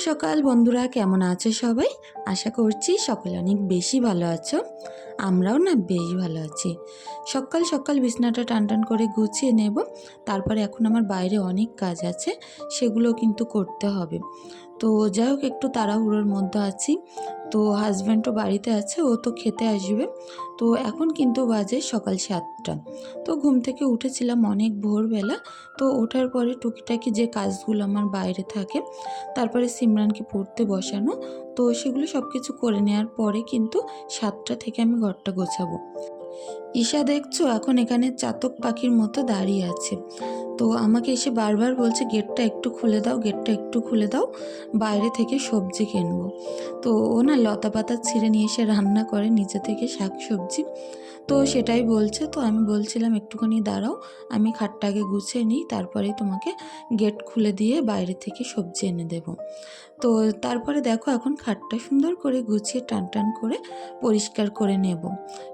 সকাল বন্ধুরা কেমন আছে সবাই? আশা করছি সকলে অনেক বেশি ভালো আছো। আমরাও না বেশ ভালো আছি। সকাল সকাল বিছনাটা টান টান করে গুছিয়ে নেব। তারপরে এখন আমার বাইরে অনেক কাজ আছে সেগুলো কিন্তু করতে হবে। তো যাই হোক, একটু তাড়াহুড়োর মধ্যে আছি। তো হাজব্যান্ডও বাড়িতে আছে, ও তো খেতে আসবে। তো এখন কিন্তু বাজে সকাল সাতটা। তো ঘুম থেকে উঠেছিলাম অনেক ভোরবেলা। তো ওঠার পরে টুকিটাকি যে কাজগুলো আমার বাইরে থাকে, তারপরে সিমরানকে পড়তে বসানো। তো সেগুলো সব কিছু করে নেওয়ার পরে কিন্তু সাতটা থেকে আমি ঘরটা গোছাবো। ঈশা, দেখছ, এখন এখানে চাতক পাখির মতো দাঁড়িয়ে আছে। তো আমাকে এসে বারবার বলছে, গেটটা একটু খুলে দাও, গেটটা একটু খুলে দাও, বাইরে থেকে সবজি কিনবো। তো ও না লতা পাতা ছিঁড়ে নিয়ে এসে রান্না করে নিচে থেকে শাক সবজি তো সেটাই বলছে, তো আমি বলছিলাম, একটুখানি দাঁড়াও, আমি খাটটাকে গুছিয়ে নিই, তারপরেই তোমাকে গেট খুলে দিয়ে বাইরে থেকে সবজি এনে দেবো। তো তারপরে দেখো এখন খাটটা সুন্দর করে গুছিয়ে টান টান করে পরিষ্কার করে নেব।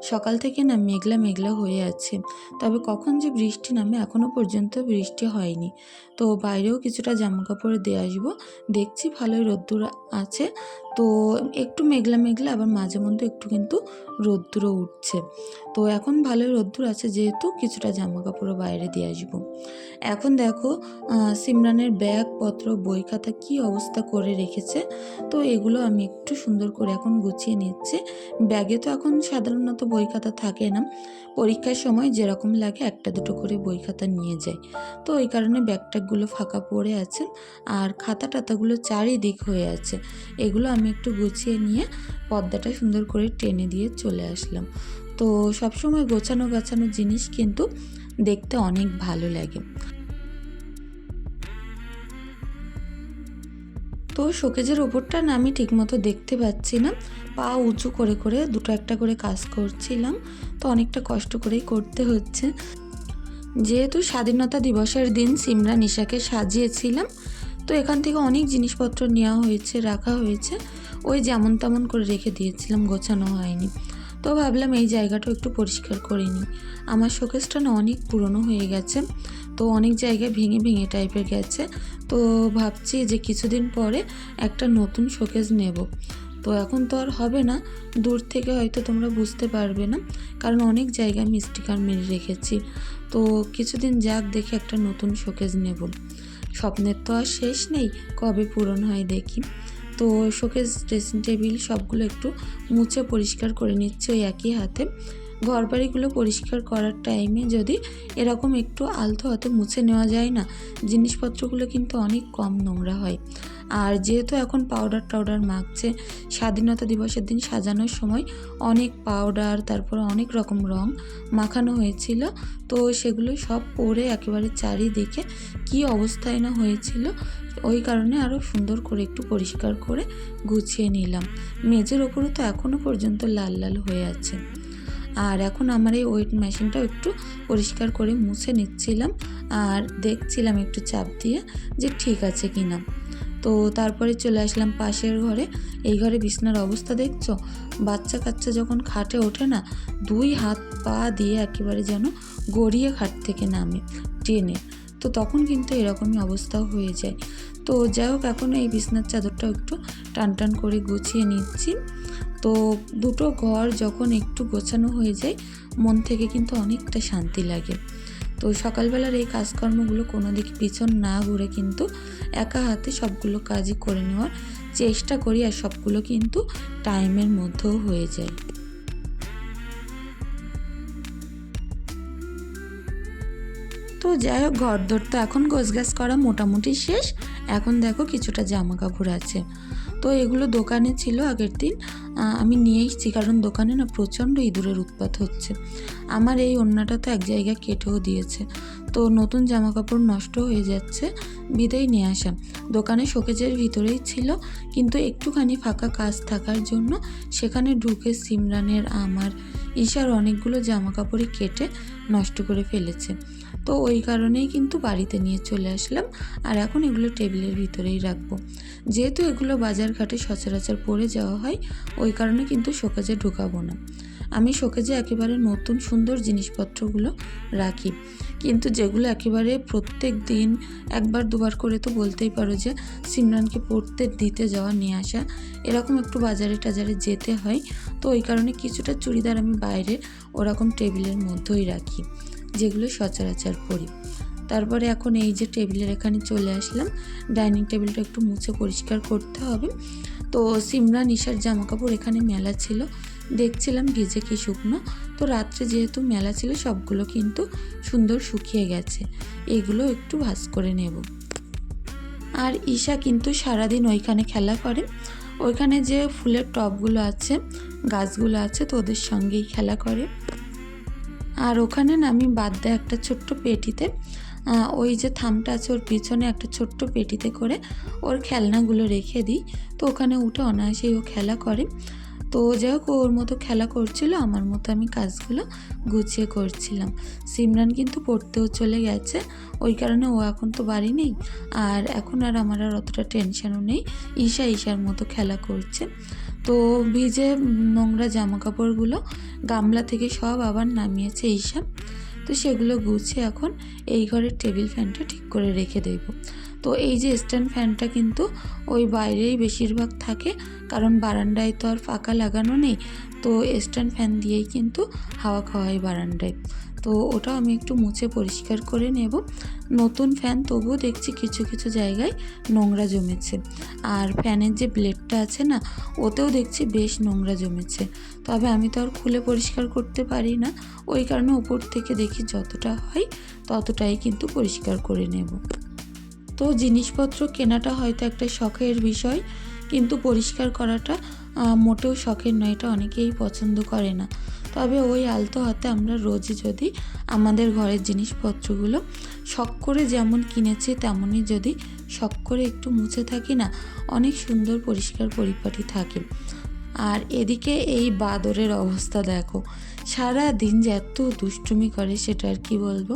সকাল থেকে না মেঘলা মেঘলা হয়ে আছে। তবে কখন যে বৃষ্টি নামে এখনও পর্যন্ত বৃষ্টি হয়নি। তো বাইরেও কিছুটা জামা কাপড় দিয়ে আসব। দেখছি ভালোই রোদ্দুর আছে। তো একটু মেঘলা মেঘলা, আবার মাঝে মধ্যে একটু কিন্তু রোদ্দুরও উঠছে। তো এখন ভালোই রোদ্দুর আছে যেহেতু কিছুটা জামা কাপড়ও বাইরে দিয়ে আসব। এখন দেখো সিমরানের ব্যাগপত্র বই খাতা কী অবস্থা করে রেখেছে। তো এগুলো আমি একটু সুন্দর করে এখন গুছিয়ে নিচ্ছি। ব্যাগে তো এখন সাধারণত বই খাতা থাকে না। পরীক্ষার সময় যেরকম লাগে একটা দুটো করে বই খাতা নিয়ে যায় তো ওই কারণে ব্যাগট্যাগগুলো ফাঁকা পড়ে আছে আর খাতা টাতাগুলো চারিদিক হয়ে আছে। এগুলো আমি একটু গুছিয়ে নিয়ে পর্দাটা সুন্দর করে টেনে দিয়ে চলে আসলাম। তো সবসময় গোছানো গাছানো জিনিস কিন্তু দেখতে অনেক ভালো লাগে। তো শোকেজের ওপরটা না আমি ঠিকমতো দেখতে পাচ্ছি না। পা উঁচু করে করে দুটো একটা করে কাজ করছিলাম, তো অনেকটা কষ্ট করেই করতে হচ্ছে। যেহেতু স্বাধীনতা দিবসের দিন সিমরা নিশাকে সাজিয়েছিলাম, তো এখান থেকে অনেক জিনিসপত্র নেওয়া হয়েছে, রাখা হয়েছে। ওই যেমন তেমন করে রেখে দিয়েছিলাম, গোছানো হয়নি। তো ভাবলাম এই জায়গাটা একটু পরিষ্কার করে নিই। আমার শোকেসটা না অনেক পুরনো হয়ে গেছে, তো অনেক জায়গায় ভেঙে ভেঙে টাইপের গেছে, তো ভাবছি যে কিছুদিন পরে একটা নতুন শোকেস নেব। তো এখন তো আর হবে না, দূর থেকে হয়তো তোমরা বুঝতে পারবে না, কারণ অনেক জায়গায় আমি স্টিকার মেরে রেখেছি। তো কিছুদিন যাক দেখে একটা নতুন শোকেস নেব। স্বপ্নের তো আর শেষ নেই, কবে পূরণ হয় দেখি। তো শোকেস ড্রেসিং টেবিল সবগুলো একটু মুছে পরিষ্কার করে নিচ্ছে ওই একই হাতে। ঘর বাড়িগুলো পরিষ্কার করার টাইমে যদি এরকম একটু আলতো হাতে মুছে নেওয়া যায় না, জিনিসপত্রগুলো কিন্তু অনেক কম নোংরা হয়। আর যেহেতু এখন পাউডার টাউডার মাখছে, স্বাধীনতা দিবসের দিন সাজানোর সময় অনেক পাউডার তারপর অনেক রকম রং মাখানো হয়েছিল। তো সেগুলো সব পরে একেবারে চারিদিকে কী অবস্থায় না হয়েছিল, ওই কারণে আরও সুন্দর করে একটু পরিষ্কার করে গুছিয়ে নিলাম। মেঝের ওপরে তো এখনও পর্যন্ত লাল লাল হয়ে আছে। আর এখন আমার এই ওয়েট মেশিনটাও একটু পরিষ্কার করে মুছে নিচ্ছিলাম আর দেখছিলাম একটু চাপ দিয়ে যে ঠিক আছে কি না তো তারপরে চলে আসলাম পাশের ঘরে। এই ঘরে বিছনার অবস্থা দেখছ? বাচ্চা কাচ্চা যখন খাটে ওঠে না, দুই হাত পা দিয়ে একেবারে যেন গড়িয়ে খাট থেকে নামে, টেনে। তো তখন কিন্তু এরকমই অবস্থা হয়ে যায়। তো যাই হোক, এখন এই বিছনার চাদরটা একটু টান টান করে গুছিয়ে নিচ্ছি। তো দুটো ঘর যখন একটু গোছানো হয়ে যায়, মন থেকে কিন্তু অনেকটা শান্তি লাগে। তো সকালবেলার এই কাজকর্মগুলো কোনো দিকে পিছন না ঘুরে কিন্তু একা হাতে সবগুলো কাজই করে নেওয়ার চেষ্টা করি আর সবগুলো কিন্তু টাইমের মধ্যেও হয়ে যায়। তো যাই হোক, ঘর দর তো এখন গোছগাছ করা মোটামুটি শেষ। এখন দেখো কিছুটা জামা কাপড় আছে। তো এগুলো দোকানে ছিল আগের দিন। আমি নিয়ে এসেছি কারণ দোকানে না প্রচণ্ড ইঁদুরের উৎপাত হচ্ছে। আমার এই ওড়নাটা তো এক জায়গায় কেটেও দিয়েছে। তো নতুন জামা কাপড় নষ্ট হয়ে যাচ্ছে বিদেই নিয়ে আসা। দোকানে শোকেজের ভিতরেই ছিল, কিন্তু একটুখানি ফাঁকা কাজ থাকার জন্য সেখানে ঢুকে সিমরানের আমার ঈশার অনেকগুলো জামা কাপড়ই কেটে নষ্ট করে ফেলেছে। তো ওই কারণেই কিন্তু বাড়িতে নিয়ে চলে আসলাম। আর এখন এগুলো টেবিলের ভিতরেই রাখব। যেহেতু এগুলো বাজার ঘাটে সচরাচর পরে যাওয়া হয়, ওই কারণে কিন্তু শোকেজে ঢোকাবো না। আমি শোকেজে একেবারে নতুন সুন্দর জিনিসপত্রগুলো রাখি। কিন্তু যেগুলো একেবারে প্রত্যেক দিন, একবার দুবার করে তো বলতেই পারো যে সিমরানকে পড়তে দিতে যাওয়া নিয়ে আসা, এরকম একটু বাজারে টাজারে যেতে হয়। তো ওই কারণে কিছুটা চুড়িদার আমি বাইরে ওরকম টেবিলের মধ্যেই রাখি। যেগুলো সচরাচর পরি তারপরে এখন এই যে টেবিলের এখানে চলে আসলাম। ডাইনিং টেবিলটা একটু মুছে পরিষ্কার করতে হবে। তো সিমরান ঈশার জামা কাপড় এখানে মেলা ছিল। দেখছিলাম ভিজে কি শুকনো। তো রাত্রে যেহেতু মেলা ছিল, সবগুলো কিন্তু সুন্দর শুকিয়ে গেছে। এগুলো একটু ভাজ করে নেব। আর ঈশা কিন্তু সারাদিন ওইখানে খেলা করে। ওইখানে যে ফুলের টবগুলো আছে, গাছগুলো আছে, তো ওদের সঙ্গেই খেলা করে। আর ওখানে না আমি বাদ দেয় একটা ছোট্ট পেটিতে ওই যে থামটা আছে ওর পিছনে একটা ছোট্ট পেটিতে করে ওর খেলনাগুলো রেখে দিই। তো ওখানে উঠে অনায়াসেই ও খেলা করে। তো যাই হোক ওর মতো খেলা করছিল, আমার মতো আমি কাজগুলো গুছিয়ে করছিলাম। সিমরান কিন্তু পড়তেও চলে গেছে, ওই কারণে ও এখন তো বাড়ি নেই। আর এখন আর আমার আর অতটা টেনশনও নেই। ঈশা ঈশার মতো খেলা করছে। তো ভিজে নোংরা জামা কাপড়গুলো গামলা থেকে সব আবার নামিয়েছে এইসব তো সেগুলো গুছিয়ে এখন এই ঘরের টেবিল ফ্যানটা ঠিক করে রেখে দেব। তো এই যে স্ট্যান্ড ফ্যানটা কিন্তু ওই বাইরেই বেশিরভাগ থাকে, কারণ বারান্দায় তো আর ফাঁকা লাগানো নেই। তো স্ট্যান্ড ফ্যান দিয়েই কিন্তু হাওয়া খাওয়াই বারান্দায়। তো ওটা আমি একটু মুছে পরিষ্কার করে নেব। নতুন ফ্যান তবুও দেখছি কিছু কিছু জায়গায় নোংরা জমেছে। আর ফ্যানের যে ব্লেডটা আছে না, ওতেও দেখছি বেশ নোংরা জমেছে। তবে আমি তো আর খুলে পরিষ্কার করতে পারি না। ওই কারণে উপর থেকে দেখি যতটা হয় ততটাই কিন্তু পরিষ্কার করে নেব। তো জিনিসপত্র কেনাটা হয়তো একটা শখের বিষয়, কিন্তু পরিষ্কার করাটা মোটেও শখের নয়, এটা অনেকেই পছন্দ করে না। তবে ওই আলতো হাতে আমরা রোজই যদি আমাদের ঘরের জিনিসপত্রগুলো শখ করে যেমন কিনেছি, তেমনই যদি শখ করে একটু মুছে থাকি না, অনেক সুন্দর পরিষ্কার পরিপাটি থাকে। আর এদিকে এই বাদরের অবস্থা দেখো। সারা দিন যে এত দুষ্টুমি করে সেটা আর কি বলব?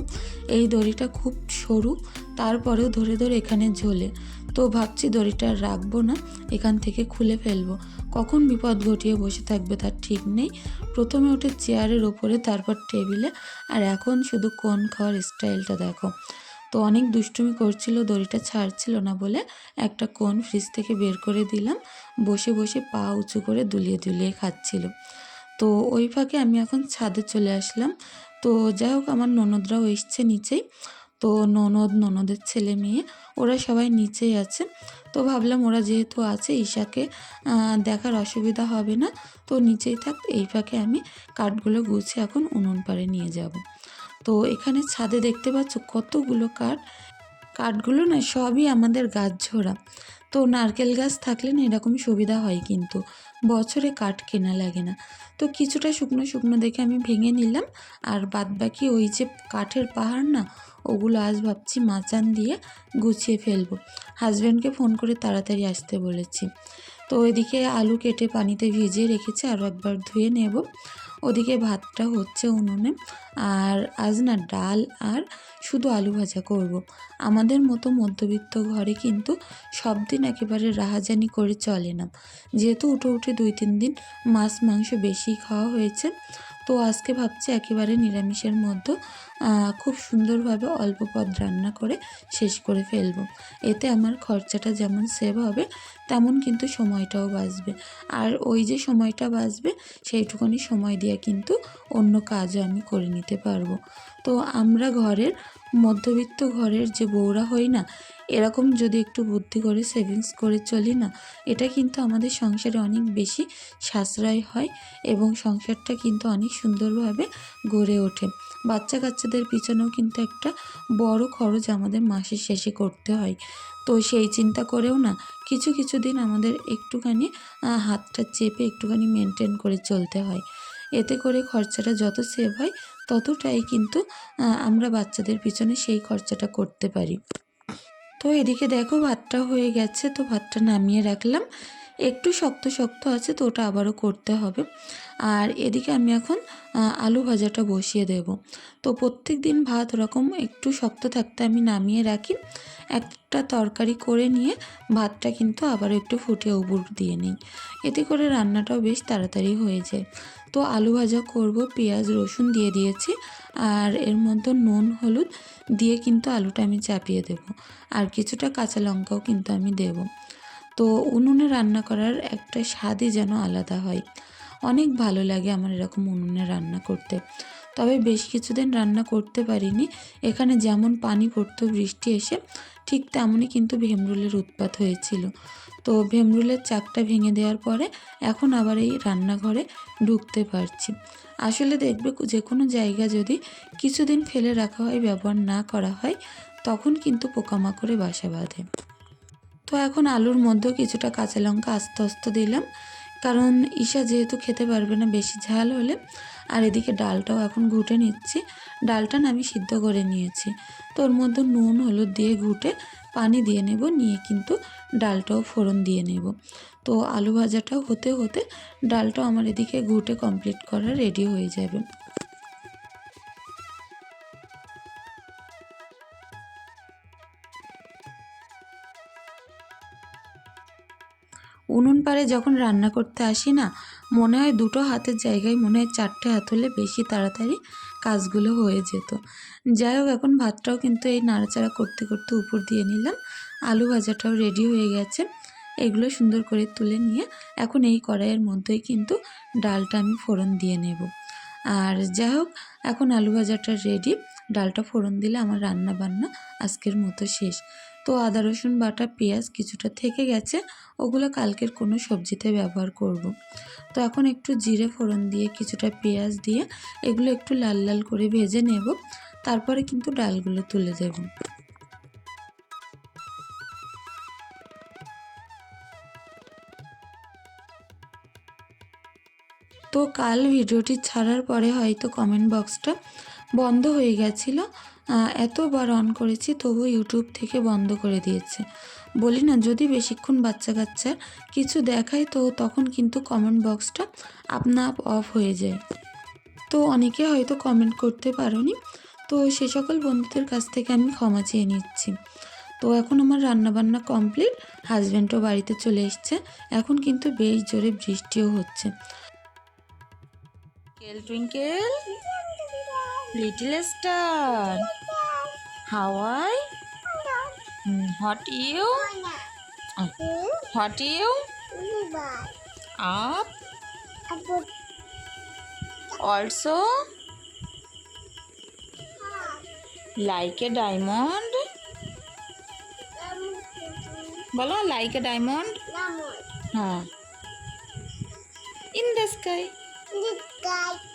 এই দড়িটা খুব সরু, তারপরেও ধরে ধরে এখানে ঝোলে। তো ভাবছি দড়িটা রাখব না, এখান থেকে খুলে ফেলব। কখন বিপদ ঘটিয়ে বসে থাকবে তার ঠিক নেই। প্রথমে ওঠে চেয়ারের ওপরে, তারপর টেবিলে। আর এখন শুধু কোন খাওয়ার স্টাইলটা দেখো। তো অনেক দুষ্টুমি করছিল, দড়িটা ছাড়ছিল না বলে একটা কোন ফ্রিজ থেকে বের করে দিলাম। বসে বসে পা উঁচু করে দুলিয়ে দুলিয়ে খাচ্ছিল। তো ওই ফাঁকে আমি এখন ছাদে চলে আসলাম। তো যাই হোক, আমার ননদরাও এসছে নিচেই। তো ননদ, ননদের ছেলে মেয়ে, ওরা সবাই নিচেই আছে। তো ভাবলাম ওরা যেহেতু আছে, ঈশাকে দেখার অসুবিধা হবে না। তো নিচেই থাক, এই ফাঁকে আমি কাঠগুলো গুছিয়ে এখন উনুন পাড়ে নিয়ে যাব। তো এখানে ছাদে দেখতে পাচ্ছ কতগুলো কাঠ। কাঠগুলো না সবই আমাদের গাছ ঝোড়া তো নারকেল গাছ থাকলে না এরকম সুবিধা হয় কিন্তু। বছরে কাঠ কেনা লাগে না। তো কিছুটা শুকনো শুকনো দেখে আমি ভেঙে নিলাম। আর বাদ বাকি ওই যে কাঠের পাহাড় না, ওগুলো আজ ভাবছি মাচান দিয়ে গুছিয়ে ফেলব। হাজব্যান্ডকে ফোন করে তাড়াতাড়ি আসতে বলেছি। তো ওইদিকে আলু কেটে পানিতে ভিজিয়ে রেখেছি আরও একবার ধুয়ে নেব। ওদিকে ভাতটা হচ্ছে উনুনে আর আজ না ডাল আর শুধু আলু ভাজা করব। আমাদের মতো মধ্যবিত্ত ঘরে কিন্তু সব দিন একেবারে রাহাজানি করে চলে না যেহেতু উঠে উঠে দুই তিন দিন মাছ মাংস বেশি খাওয়া হয়েছে, তো আজকে ভাবছি একেবারে নিরামিষের মধ্যে খুব সুন্দরভাবে অল্প পদ রান্না করে শেষ করে ফেলব। এতে আমার খরচাটা যেমন সেভ হবে, তেমন কিন্তু সময়টাও বাঁচবে। আর ওই যে সময়টা বাঁচবে, সেইটুকুনি সময় দিয়ে কিন্তু অন্য কাজও আমি করে নিতে পারব। তো আমরা ঘরের, মধ্যবিত্ত ঘরের যে বউরা হই না, এরকম যদি একটু বুদ্ধি করে সেভিংস করে চলি না, এটা কিন্তু আমাদের সংসারে অনেক বেশি সাশ্রয় হয় এবং সংসারটা কিন্তু অনেক সুন্দরভাবে গড়ে ওঠে। বাচ্চা কাচ্চাদের পিছনেও কিন্তু একটা বড় খরচ আমাদের মাসের শেষে করতে হয়। তো সেই চিন্তা করেও না, কিছু কিছু দিন আমাদের একটুখানি হাতটা চেপে একটুখানি মেনটেন করে চলতে হয়। এতে করে খরচাটা যত সেভ হয়, ততটাই কিন্তু আমরা বাচ্চাদের পিছনে সেই খরচাটা করতে পারি। তো এদিকে দেখো ভাতটা হয়ে গেছে, তো ভাতটা নামিয়ে রাখলাম। একটু শক্ত শক্ত আছে, তো ওটা আবারও করতে হবে। আর এদিকে আমি এখন আলু ভাজাটা বসিয়ে দেব। তো প্রত্যেক দিন ভাত ওরকম একটু শক্ত থাকতে আমি নামিয়ে রাখি। একটা তরকারি করে নিয়ে ভাতটা কিন্তু আবার একটু ফুটে উবুর দিয়ে নিই। এতে করে রান্নাটাও বেশ তাড়াতাড়ি হয়ে যায়। তো আলু ভাজা করব, পেঁয়াজ, রসুন দিয়ে দিয়েছি। আর এর মধ্যে নুন, হলুদ দিয়ে কিন্তু আলুটা আমি চাপিয়ে দেব। আর কিছুটা কাঁচা লঙ্কাও কিন্তু আমি দেব। তো উনুনে রান্না করার একটা স্বাদই যেন আলাদা হয়। অনেক ভালো লাগে আমার এরকম উনুনে রান্না করতে। তবে বেশ কিছুদিন রান্না করতে পারিনি। এখানে যেমন পানি পড়তো, বৃষ্টি এসে ঠিক তেমনই কিন্তু ভেমরুলের উৎপাত হয়েছিল। তো ভেমরুলের চাকটা ভেঙে দেওয়ার পরে এখন আবার এই রান্নাঘরে ঢুকতে পারছি। আসলে দেখবে যে কোনো জায়গা যদি কিছুদিন ফেলে রাখা হয়, ব্যবহার না করা হয়, তখন কিন্তু পোকামাকড়ে বাসা বাঁধে। তো এখন আলুর মধ্যেও কিছুটা কাঁচা লঙ্কা আস্তে আস্তে দিলাম। কারণ ঈশা যেহেতু খেতে পারবে না, বেশি ঝাল হলে। আর এদিকে ডালটাও এখন ঘুটে নিচ্ছি। ডালটা না আমি সিদ্ধ করে নিয়েছি। তো ওর মধ্যে নুন, হলুদ দিয়ে ঘুটে পানি দিয়ে নেব, নিয়ে কিন্তু ডালটাও ফোড়ন দিয়ে নেব। তো আলু ভাজাটাও হতে হতে ডালটাও আমার এদিকে ঘুটে কমপ্লিট করা রেডি হয়ে যাবে। উনুন যখন রান্না করতে আসি না, মনে হয় দুটো হাতের জায়গায় মনে হয় চারটে হাত হলে বেশি তাড়াতাড়ি কাজগুলো হয়ে যেত। যাই হোক, এখন ভাতটাও কিন্তু এই নাড়াচাড়া করতে করতে উপর দিয়ে নিলাম। আলু ভাজাটাও রেডি হয়ে গেছে। এগুলো সুন্দর করে তুলে নিয়ে এখন এই কড়াইয়ের মধ্যেই কিন্তু ডালটা আমি ফোড়ন দিয়ে নেব। আর যাই হোক, এখন আলু ভাজাটা রেডি ডালটা ফোড়ন দিলে আমার রান্না বান্না আজকের মতো শেষ। তো আদা, রসুন, বাটা, পেঁয়াজ কিছুটা থেকে গেছে। ওগুলো কালকের কোনো সবজিতে ব্যবহার করব। তো এখন একটু জিরে ফোড়ন দিয়ে কিছুটা পেঁয়াজ দিয়ে এগুলো একটু লাল লাল করে ভেজে নেব। তারপরে কিন্তু ডালগুলো তুলে দেব। তো কাল ভিডিওটি ছাড়ার পরে হয়তো কমেন্ট বক্সটা বন্ধ হয়ে গেছিল। এতবার অন করেছি, তবু ইউটিউব থেকে বন্ধ করে দিয়েছে। বলি না, যদি বেশিক্ষণ বাচ্চা কাচ্চার কিছু দেখায়, তো তখন কিন্তু কমেন্ট বক্সটা আপনা আপ অফ হয়ে যায়। তো অনেকে হয়তো কমেন্ট করতে পারোনি। তো সে সকল বন্ধুদের কাছ থেকে আমি ক্ষমা চেয়ে নিচ্ছি। তো এখন আমার রান্নাবান্না কমপ্লিট হাজব্যান্ডও বাড়িতে চলে এসছে। এখন কিন্তু বেশ জোরে বৃষ্টিও হচ্ছে। Twinkle Little star how I hot you hot you up also like a diamond বলো লাইক এ ডায়মন্ড হ্যাঁ ইন দ্য স্কাই Guy.